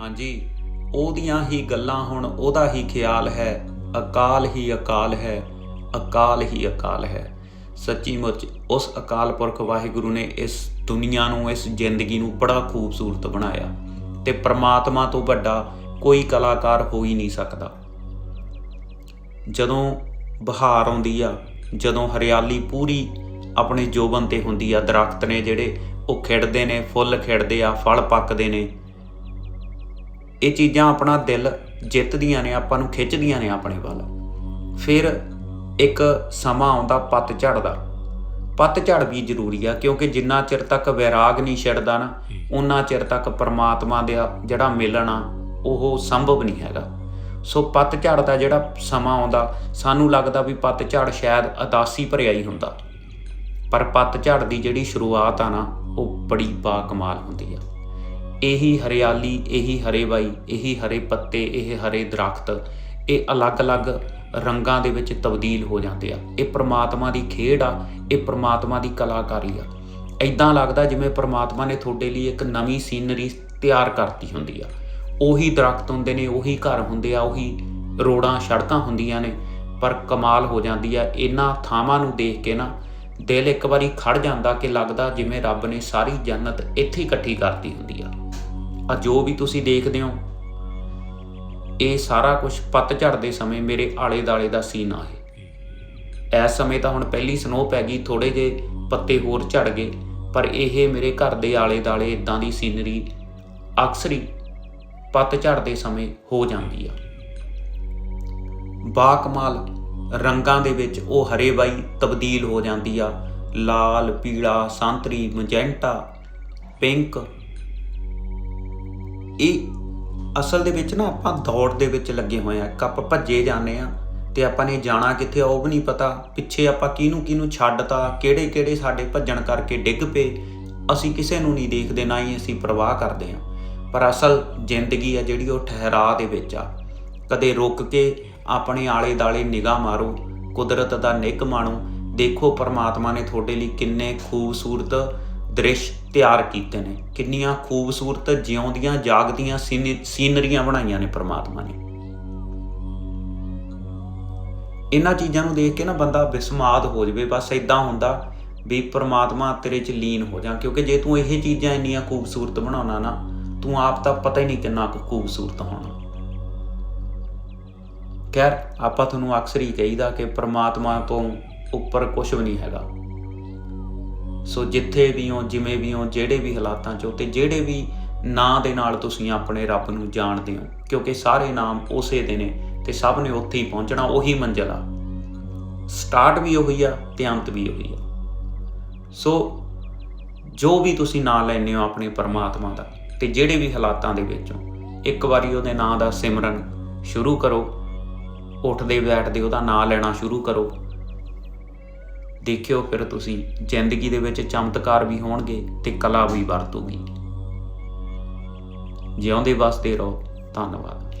ਹਾਂਜੀ, ਉਹਦੀਆਂ ਹੀ ਗੱਲਾਂ ਹੁਣ ਉਹਦਾ ਹੀ ਖਿਆਲ ਹੈ। ਅਕਾਲ ਹੀ ਅਕਾਲ ਹੈ, ਅਕਾਲ ਹੀ ਅਕਾਲ ਹੈ। ਸੱਚੀ ਮੁੱਚ ਉਸ ਅਕਾਲ ਪੁਰਖ ਵਾਹਿਗੁਰੂ ਨੇ ਇਸ ਦੁਨੀਆ ਨੂੰ, ਇਸ ਜ਼ਿੰਦਗੀ ਨੂੰ ਬੜਾ ਖੂਬਸੂਰਤ ਬਣਾਇਆ ਤੇ ਪ੍ਰਮਾਤਮਾ ਤੋਂ ਵੱਡਾ ਕੋਈ ਕਲਾਕਾਰ ਹੋ ਹੀ ਨਹੀਂ ਸਕਦਾ। ਜਦੋਂ ਬਹਾਰ ਆਉਂਦੀ ਆ, ਜਦੋਂ ਹਰਿਆਲੀ ਪੂਰੀ ਆਪਣੇ ਜੋਬਨ ਤੇ ਹੁੰਦੀ ਆ, ਦਰਖਤ ਨੇ ਜਿਹੜੇ ਉਹ ਖਿੜਦੇ ਨੇ, ਫੁੱਲ ਖਿੜਦੇ ਆ, ਫਲ ਪੱਕਦੇ ਨੇ ਇਹ ਚੀਜ਼ਾਂ ਆਪਣਾ ਦਿਲ ਜਿੱਤਦੀਆਂ ਨੇ, ਆਪਾਂ ਨੂੰ ਖਿੱਚਦੀਆਂ ਨੇ ਆਪਣੇ ਵੱਲ। ਫਿਰ ਇੱਕ ਸਮਾਂ ਆਉਂਦਾ ਪਤਝੜ ਦਾ ਪਤਝੜ ਵੀ ਜ਼ਰੂਰੀ ਆ, ਕਿਉਂਕਿ ਜਿੰਨਾ ਚਿਰ ਤੱਕ ਵਿਰਾਗ ਨਹੀਂ ਛੱਡਦਾ ਨਾ ਉਹਨਾਂ ਚਿਰ ਤੱਕ ਪਰਮਾਤਮਾ ਦਾ ਜਿਹੜਾ ਮਿਲਣ ਆ, ਉਹ ਸੰਭਵ ਨਹੀਂ ਹੈਗਾ। ਸੋ ਪਤਝੜ ਦਾ ਜਿਹੜਾ ਸਮਾਂ ਆਉਂਦਾ, ਸਾਨੂੰ ਲੱਗਦਾ ਵੀ ਪਤਝੜ ਸ਼ਾਇਦ ਅਦਾਸੀ ਭਰਿਆ ਹੀ ਹੁੰਦਾ। ਪਰ ਪਤਝੜ ਦੀ ਜਿਹੜੀ ਸ਼ੁਰੂਆਤ ਆ ਨਾ, ਉਹ ਬੜੀ ਬਾ ਕਮਾਲ ਹੁੰਦੀ ਆ। ਇਹੀ ਹਰਿਆਲੀ, ਇਹੀ ਹਰੇ ਬਾਈ ਇਹੀ ਹਰੇ ਪੱਤੇ, ਇਹ ਹਰੇ ਦਰਖਤ, ਇਹ ਅਲੱਗ-ਅਲੱਗ ਰੰਗਾਂ ਦੇ ਵਿੱਚ ਤਬਦੀਲ ਹੋ ਜਾਂਦੇ ਆ। ਇਹ ਪ੍ਰਮਾਤਮਾ ਦੀ ਖੇਡ ਆ, ਇਹ ਪ੍ਰਮਾਤਮਾ ਦੀ ਕਲਾਕਾਰੀ ਆ। ਐਦਾਂ ਲੱਗਦਾ ਜਿਵੇਂ ਪ੍ਰਮਾਤਮਾ ਨੇ ਤੁਹਾਡੇ ਲਈ ਇੱਕ ਨਵੀਂ ਸੀਨਰੀ ਤਿਆਰ ਕਰਤੀ ਹੁੰਦੀ ਆ। ਉਹੀ ਦਰਖਤ ਹੁੰਦੇ ਨੇ, ਉਹੀ ਘਰ ਹੁੰਦੇ ਆ, ਉਹੀ ਰੋਡਾਂ ਸੜਕਾਂ ਹੁੰਦੀਆਂ ਨੇ, ਪਰ ਕਮਾਲ ਹੋ ਜਾਂਦੀ ਆ। ਇਹਨਾਂ ਥਾਵਾਂ ਨੂੰ ਦੇਖ ਕੇ ਨਾ ਦਿਲ ਇੱਕ ਵਾਰੀ ਖੜ ਜਾਂਦਾ ਕਿ ਲੱਗਦਾ ਜਿਵੇਂ ਰੱਬ ਨੇ ਸਾਰੀ ਜੰਨਤ ਇੱਥੇ ਇਕੱਠੀ ਕਰਤੀ ਹੁੰਦੀ ਆ। ਆ ਜੋ ਵੀ ਤੁਸੀਂ ਦੇਖਦੇ ਹੋ, ਇਹ ਸਾਰਾ ਕੁਝ ਪਤਝੜ ਦੇ ਸਮੇਂ ਮੇਰੇ ਆਲੇ ਦਾਲੇ ਦਾ ਸੀਨ ਆ ਇਹ। ਇਸ ਸਮੇਂ ਤਾਂ ਹੁਣ ਪਹਿਲੀ ਸਨੋ ਪੈ ਗਈ ਥੋੜੇ ਜੇ ਪੱਤੇ ਹੋਰ ਝੜ ਗਏ, ਪਰ ਇਹ ਮੇਰੇ ਘਰ ਦੇ ਆਲੇ ਦਾਲੇ ਇਦਾਂ ਦੀ ਸੀਨਰੀ ਅਕਸਰ ਹੀ ਪਤਝੜ ਦੇ ਸਮੇਂ ਹੋ ਜਾਂਦੀ ਆ। ਬਾਕਮਾਲ ਰੰਗਾਂ ਦੇ ਵਿੱਚ ਉਹ ਹਰੇ ਬਾਈ ਤਬਦੀਲ ਹੋ ਜਾਂਦੀ ਆ। ਲਾਲ, ਪੀਲਾ, ਸੰਤਰੀ, ਮਜੈਂਟਾ, ਪਿੰਕ ਇਹ ਅਸਲ ਦੇ ਵਿੱਚ ਨਾ ਆਪਾਂ ਦੌੜ ਦੇ ਵਿੱਚ ਲੱਗੇ ਹੋਏ ਆ, ਕੱਪ ਭੱਜੇ ਜਾਂਦੇ ਆ ਤੇ ਆਪਾਂ ਨੇ ਜਾਣਾ ਕਿੱਥੇ ਆ ਉਹ ਵੀ ਨਹੀਂ ਪਤਾ, ਪਿੱਛੇ ਆਪਾਂ ਕਿਹਨੂੰ ਕਿਹਨੂੰ ਛੱਡਤਾ, ਕਿਹੜੇ ਕਿਹੜੇ ਸਾਡੇ ਭੱਜਣ ਕਰਕੇ ਡਿੱਗ ਪਏ, ਅਸੀਂ ਕਿਸੇ ਨੂੰ ਨਹੀਂ ਦੇਖਦੇ, ਨਾ ਹੀ ਅਸੀਂ ਪਰਵਾਹ ਕਰਦੇ ਆ। ਪਰ ਅਸਲ ਜ਼ਿੰਦਗੀ ਆ ਜਿਹੜੀ ਉਹ ਠਹਿਰਾ ਦੇ ਵਿੱਚ ਆ। ਕਦੇ ਰੁਕ ਕੇ ਆਪਣੇ ਆਲੇ ਦਾਲੇ ਨਿਗਾਹ ਮਾਰੋ, ਕੁਦਰਤ ਦਾ ਨਿੱਘ ਮਾਣੋ, ਦੇਖੋ ਪਰਮਾਤਮਾ ਨੇ ਤੁਹਾਡੇ ਲਈ ਕਿੰਨੇ ਖੂਬਸੂਰਤ ਦ੍ਰਿਸ਼ ਤਿਆਰ ਕੀਤੇ ਨੇ। ਕਿੰਨੀਆਂ ਖੂਬਸੂਰਤ ਜਿਉਂਦੀਆਂ, ਜਾਗਦੀਆਂ ਸੀਨ- ਸੀਨਰੀਆਂ ਬਣਾਈਆਂ ਨੇ ਪਰਮਾਤਮਾ ਨੇ। ਇਹਨਾਂ ਚੀਜ਼ਾਂ ਨੂੰ ਦੇਖ ਕੇ ਨਾ ਬੰਦਾ ਬਿਸਮਾਦ ਹੋ ਜਾਵੇ, ਬਸ ਇਦਾਂ ਹੁੰਦਾ ਵੀ ਪ੍ਰਮਾਤਮਾ ਤੇਰੇ 'ਚ ਲੀਨ ਹੋ ਜਾ, ਕਿਉਂਕਿ ਜੇ ਤੂੰ ਇਹ ਚੀਜ਼ਾਂ ਇੰਨੀਆਂ ਖੂਬਸੂਰਤ ਬਣਾਉਣਾ ਨਾ, ਤੂੰ ਆਪ ਤਾਂ ਪਤਾ ਹੀ ਨਹੀਂ ਕਿੰਨਾ ਕੁ ਖੂਬਸੂਰਤ ਹੋਣਾ। ਖੈਰ, ਆਪਾਂ ਤੁਹਾਨੂੰ ਅਕਸਰ ਹੀ ਕਹੀਦਾ ਕਿ ਪ੍ਰਮਾਤਮਾ ਤੋਂ ਉੱਪਰ ਕੁਝ ਵੀ ਨਹੀਂ ਹੈਗਾ। ਸੋ ਜਿੱਥੇ ਵੀ ਹੋ, ਜਿਵੇਂ ਵੀ ਹੋ, ਜਿਹੜੇ ਵੀ ਹਾਲਾਤਾਂ 'ਚ ਹੋ ਤੇ ਜਿਹੜੇ ਵੀ ਨਾਂ ਦੇ ਨਾਲ ਤੁਸੀਂ ਆਪਣੇ ਰੱਬ ਨੂੰ ਜਾਣਦੇ ਹੋ, ਕਿਉਂਕਿ ਸਾਰੇ ਨਾਮ ਉਸੇ ਦੇ ਨੇ ਤੇ ਸਭ ਨੇ ਉੱਥੇ ਹੀ ਪਹੁੰਚਣਾ ਉਹੀ ਮੰਜ਼ਿਲ ਆ। ਸਟਾਰਟ ਵੀ ਉਹੀ ਆ ਤੇ ਅੰਤ ਵੀ ਉਹੀ ਆ। ਸੋ ਜੋ ਵੀ ਤੁਸੀਂ ਨਾਂ ਲੈਣੇ ਹੋ ਆਪਣੇ ਪਰਮਾਤਮਾ ਦਾ ਤੇ ਜਿਹੜੇ ਵੀ ਹਾਲਾਤਾਂ ਦੇ ਵਿੱਚ ਹੋ, ਇੱਕ ਵਾਰੀ ਉਹਦੇ ਨਾਂ ਦਾ ਸਿਮਰਨ ਸ਼ੁਰੂ ਕਰੋ, ਉੱਠਦੇ ਬੈਠਦੇ ਉਹਦਾ ਨਾਂ ਲੈਣਾ ਸ਼ੁਰੂ ਕਰੋ ਦੇਖਿਓ ਫਿਰ ਤੁਸੀਂ, ਜ਼ਿੰਦਗੀ ਦੇ ਵਿੱਚ ਚਮਤਕਾਰ ਵੀ ਹੋਣਗੇ ਤੇ ਕਲਾ ਵੀ ਵਰਤੂਗੀ। ਜਿਉਂਦੇ ਵਸਦੇ ਰਹੋ। ਧੰਨਵਾਦ।